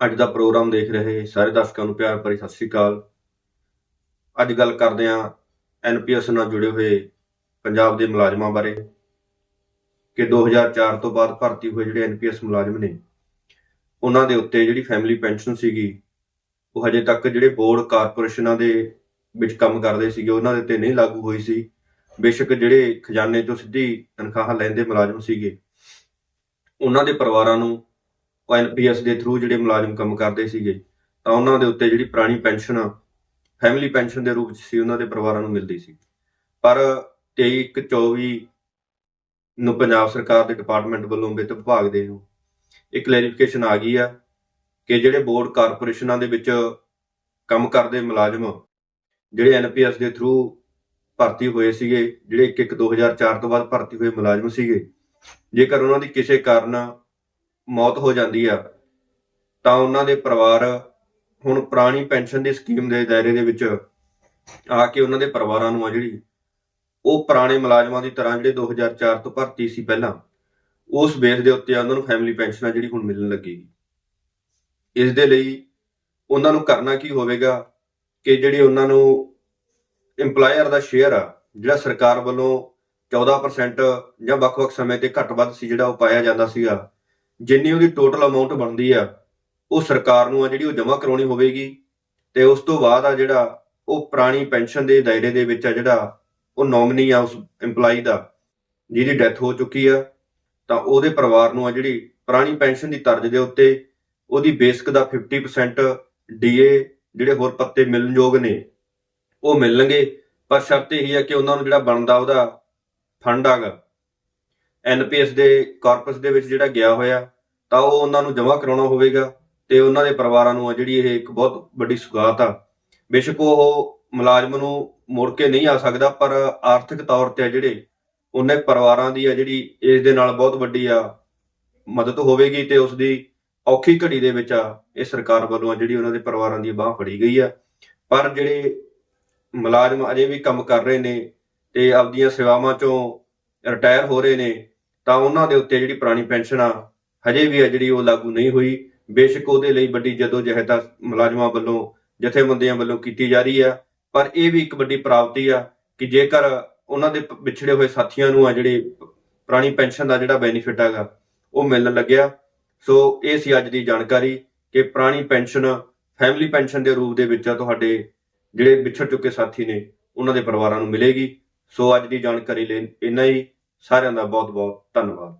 ਅੱਜ ਦਾ ਪ੍ਰੋਗਰਾਮ ਦੇਖ ਰਹੇ ਸਾਰੇ ਦਰਸ਼ਕਾਂ ਨੂੰ ਪਿਆਰ ਭਰੀ ਸਤਿ ਸ੍ਰੀ ਅਕਾਲ। ਅੱਜ ਗੱਲ ਕਰਦੇ ਹਾਂ ਐਨਪੀਐਸ ਨਾਲ ਜੁੜੇ ਹੋਏ ਪੰਜਾਬ ਦੇ ਮੁਲਾਜ਼ਮਾਂ ਬਾਰੇ ਕਿ 2004 ਤੋਂ ਬਾਅਦ ਭਰਤੀ ਹੋਏ ਜਿਹੜੇ ਐਨਪੀਐਸ ਮੁਲਾਜ਼ਮ ਨੇ, ਉਹਨਾਂ ਦੇ ਉੱਤੇ ਜਿਹੜੀ ਫੈਮਿਲੀ ਪੈਨਸ਼ਨ ਸੀਗੀ, ਉਹ ਹਜੇ ਤੱਕ ਜਿਹੜੇ ਬੋਰਡ ਕਾਰਪੋਰੇਸ਼ਨਾਂ ਦੇ ਵਿੱਚ ਕੰਮ ਕਰਦੇ ਸੀਗੇ, ਉਹਨਾਂ ਦੇ ਉੱਤੇ ਨਹੀਂ ਲਾਗੂ ਹੋਈ ਸੀ। ਬੇਸ਼ੱਕ ਜਿਹੜੇ ਖਜ਼ਾਨੇ ਤੋਂ ਸਿੱਧੀ ਤਨਖਾਹਾਂ ਲੈਂਦੇ ਮੁਲਾਜ਼ਮ ਸੀਗੇ, ਉਹਨਾਂ ਦੇ ਪਰਿਵਾਰਾਂ ਨੂੰ ਉਹ ਐਨਪੀਐਸ ਦੇ ਥਰੂ ਜਿਹੜੇ ਮੁਲਾਜ਼ਮ ਕੰਮ ਕਰਦੇ ਸੀਗੇ, ਤਾਂ ਉਹਨਾਂ ਦੇ ਉੱਤੇ ਜਿਹੜੀ ਪੁਰਾਣੀ ਪੈਨਸ਼ਨ ਫੈਮਿਲੀ ਪੈਨਸ਼ਨ ਦੇ ਰੂਪ 'ਚ ਸੀ, ਉਹਨਾਂ ਦੇ ਪਰਿਵਾਰਾਂ ਨੂੰ ਮਿਲਦੀ ਸੀ। ਪਰ 23/24 ਨੂੰ ਪੰਜਾਬ ਸਰਕਾਰ ਦੇ ਡਿਪਾਰਟਮੈਂਟ ਵੱਲੋਂ ਵਿੱਤ ਵਿਭਾਗ ਦੇ ਨੂੰ ਇੱਕ ਕਲੈਰੀਫਿਕੇਸ਼ਨ ਆ ਗਈ ਆ ਕਿ ਜਿਹੜੇ ਬੋਰਡ ਕਾਰਪੋਰੇਸ਼ਨਾਂ ਦੇ ਵਿੱਚ ਕੰਮ ਕਰਦੇ ਮੁਲਾਜ਼ਮ, ਜਿਹੜੇ ਐਨਪੀਐਸ ਦੇ ਥਰੂ ਭਰਤੀ ਹੋਏ ਸੀਗੇ, ਜਿਹੜੇ 1 2004 ਤੋਂ ਬਾਅਦ ਭਰਤੀ ਹੋਏ ਮੁਲਾਜ਼ਮ ਸੀਗੇ, ਜੇਕਰ ਉਹਨਾਂ ਦੀ ਕਿਸੇ ਕਾਰਨ ਮੌਤ ਹੋ ਜਾਂਦੀ ਆ, ਤਾਂ ਉਹਨਾਂ ਦੇ ਪਰਿਵਾਰ ਹੁਣ ਪੁਰਾਣੀ ਪੈਨਸ਼ਨ ਦੀ ਸਕੀਮ ਦੇ ਦਾਇਰੇ ਦੇ ਵਿੱਚ ਆ ਕੇ ਉਹਨਾਂ ਦੇ ਪਰਿਵਾਰਾਂ ਨੂੰ ਆ ਜਿਹੜੀ ਉਹ ਪੁਰਾਣੇ ਮੁਲਾਜ਼ਮਾਂ ਦੀ ਤਰ੍ਹਾਂ ਜਿਹੜੇ 2004 ਤੋਂ ਭਰਤੀ ਸੀ ਪਹਿਲਾਂ, ਉਸ ਬੇਸ ਦੇ ਉੱਤੇ ਉਹਨਾਂ ਨੂੰ ਫੈਮਿਲੀ ਪੈਨਸ਼ਨ ਆ ਜਿਹੜੀ ਹੁਣ ਮਿਲਣ ਲੱਗੇਗੀ ਇਸ ਦੇ ਲਈ ਉਹਨਾਂ ਨੂੰ ਕਰਨਾ ਕੀ ਹੋਵੇਗਾ ਕਿ ਜਿਹੜੀ ਉਹਨਾਂ ਨੂੰ EMPLOYER ਦਾ ਸ਼ੇਅਰ ਆ, ਜਿਹੜਾ ਸਰਕਾਰ ਵੱਲੋਂ 14% ਜਾਂ ਵੱਖ-ਵੱਖ ਸਮੇਂ ਤੇ ਘੱਟ ਵੱਧ ਸੀ ਜਿਹੜਾ ਉਹ ਪਾਇਆ ਜਾਂਦਾ ਸੀਗਾ ਜਿੰਨੀ ਉਹਦੀ ਟੋਟਲ ਅਮਾਉਂਟ ਬਣਦੀ ਆ, ਉਹ ਸਰਕਾਰ ਨੂੰ ਆ ਜਿਹੜੀ ਉਹ ਜਮ੍ਹਾਂ ਕਰਾਉਣੀ ਹੋਵੇਗੀ। ਤੇ ਉਸ ਤੋਂ ਬਾਅਦ ਆ ਜਿਹੜਾ ਉਹ ਪੁਰਾਣੀ ਪੈਨਸ਼ਨ ਦੇ ਦਾਇਰੇ ਦੇ ਵਿੱਚ ਆ ਜਿਹੜਾ ਉਹ ਨੋਮਨੀ ਆ ਉਸ EMPLOYE ਦਾ, ਜਿਹਦੀ ਡੈਥ ਹੋ ਚੁੱਕੀ ਆ, ਤਾਂ ਉਹਦੇ ਪਰਿਵਾਰ ਨੂੰ ਆ ਜਿਹੜੀ ਪੁਰਾਣੀ ਪੈਨਸ਼ਨ ਦੀ ਤਰਜ਼ ਦੇ ਉੱਤੇ ਉਹਦੀ ਬੇਸਿਕ ਦਾ 50% ਡੀਏ ਜਿਹੜੇ ਹੋਰ ਪੱਤੇ ਮਿਲਣਯੋਗ ਨੇ, ਉਹ ਮਿਲਣਗੇ। ਪਰ ਸ਼ਰਤ ਇਹ ਹੈ ਕਿ ਉਹਨਾਂ ਨੂੰ ਜਿਹੜਾ ਬਣਦਾ ਉਹਦਾ ਫੰਡ ਆਗਾ। ਐਨਪੀਐਸ ਦੇ ਕਾਰਪਸ ਦੇ ਵਿੱਚ ਜਿਹੜਾ ਗਿਆ ਹੋਇਆ, ਤਾਂ ਉਹ ਉਹਨਾਂ ਨੂੰ ਜਮ੍ਹਾਂ ਕਰਾਉਣਾ ਹੋਵੇਗਾ ਤੇ ਉਹਨਾਂ ਦੇ ਪਰਿਵਾਰਾਂ ਨੂੰ ਆ ਜਿਹੜੀ ਇਹ ਇੱਕ ਬਹੁਤ ਵੱਡੀ ਸੁਗਾਤ ਆ। ਬੇਸ਼ੱਕ ਉਹ ਮੁਲਾਜ਼ਮ ਨੂੰ ਮੁੜ ਕੇ ਨਹੀਂ ਆ ਸਕਦਾ, ਪਰ ਆਰਥਿਕ ਤੌਰ ਤੇ ਆ ਜਿਹੜੇ ਉਹਨੇ ਪਰਿਵਾਰਾਂ ਦੀ ਆ ਜਿਹੜੀ ਇਸ ਦੇ ਨਾਲ ਬਹੁਤ ਵੱਡੀ ਆ ਮਦਦ ਹੋਵੇਗੀ ਤੇ ਉਸ ਦੀ ਔਖੀ ਘੜੀ ਦੇ ਵਿੱਚ ਆ ਇਹ ਸਰਕਾਰ ਵੱਲੋਂ ਆ ਜਿਹੜੀ ਉਹਨਾਂ ਦੇ ਪਰਿਵਾਰਾਂ ਦੀ ਬਾਹ ਫੜੀ ਗਈ ਆ। ਪਰ ਜਿਹੜੇ ਮੁਲਾਜ਼ਮ ਅਜੇ ਵੀ ਕੰਮ ਕਰ ਰਹੇ ਨੇ ਤੇ ਆਪਦੀਆਂ ਸੇਵਾਵਾਂ ਚੋਂ ਰਿਟਾਇਰ ਹੋ ਰਹੇ ਨੇ, ਤਾਂ ਉਹਨਾਂ ਦੇ ਉੱਤੇ ਜਿਹੜੀ ਪੁਰਾਣੀ ਪੈਨਸ਼ਨ ਆ, ਹਜੇ ਵੀ ਆ ਜਿਹੜੀ ਉਹ ਲਾਗੂ ਨਹੀਂ ਹੋਈ। ਬੇਸ਼ੱਕ ਉਹਦੇ ਲਈ ਵੱਡੀ ਜਦੋਂ ਜਹਿਦਾ ਮੁਲਾਜ਼ਮਾਂ ਵੱਲੋਂ, ਜਥੇਬੰਦੀਆਂ ਵੱਲੋਂ ਕੀਤੀ ਜਾ ਰਹੀ ਆ। ਪਰ ਇਹ ਵੀ ਇੱਕ ਵੱਡੀ ਪ੍ਰਾਪਤੀ ਆ ਕਿ ਜੇਕਰ ਉਹਨਾਂ ਦੇ ਵਿਛੜੇ ਹੋਏ ਸਾਥੀਆਂ ਨੂੰ ਆ ਜਿਹੜੇ ਪੁਰਾਣੀ ਪੈਨਸ਼ਨ ਦਾ ਜਿਹੜਾ ਬੈਨੀਫਿਟ ਹੈਗਾ, ਉਹ ਮਿਲਣ ਲੱਗਿਆ। ਸੋ ਇਹ ਸੀ ਅੱਜ ਦੀ ਜਾਣਕਾਰੀ ਕਿ ਪੁਰਾਣੀ ਪੈਨਸ਼ਨ, ਫੈਮਿਲੀ ਪੈਨਸ਼ਨ ਦੇ ਰੂਪ ਦੇ ਵਿੱਚ ਤੁਹਾਡੇ ਜਿਹੜੇ ਵਿਛੜ ਚੁੱਕੇ ਸਾਥੀ ਨੇ, ਉਹਨਾਂ ਦੇ ਪਰਿਵਾਰਾਂ ਨੂੰ ਮਿਲੇਗੀ। ਸੋ ਅੱਜ ਦੀ ਜਾਣਕਾਰੀ ਲਈ ਇੰਨਾ ਹੀ। ਸਾਰਿਆਂ ਦਾ ਬਹੁਤ ਬਹੁਤ ਧੰਨਵਾਦ।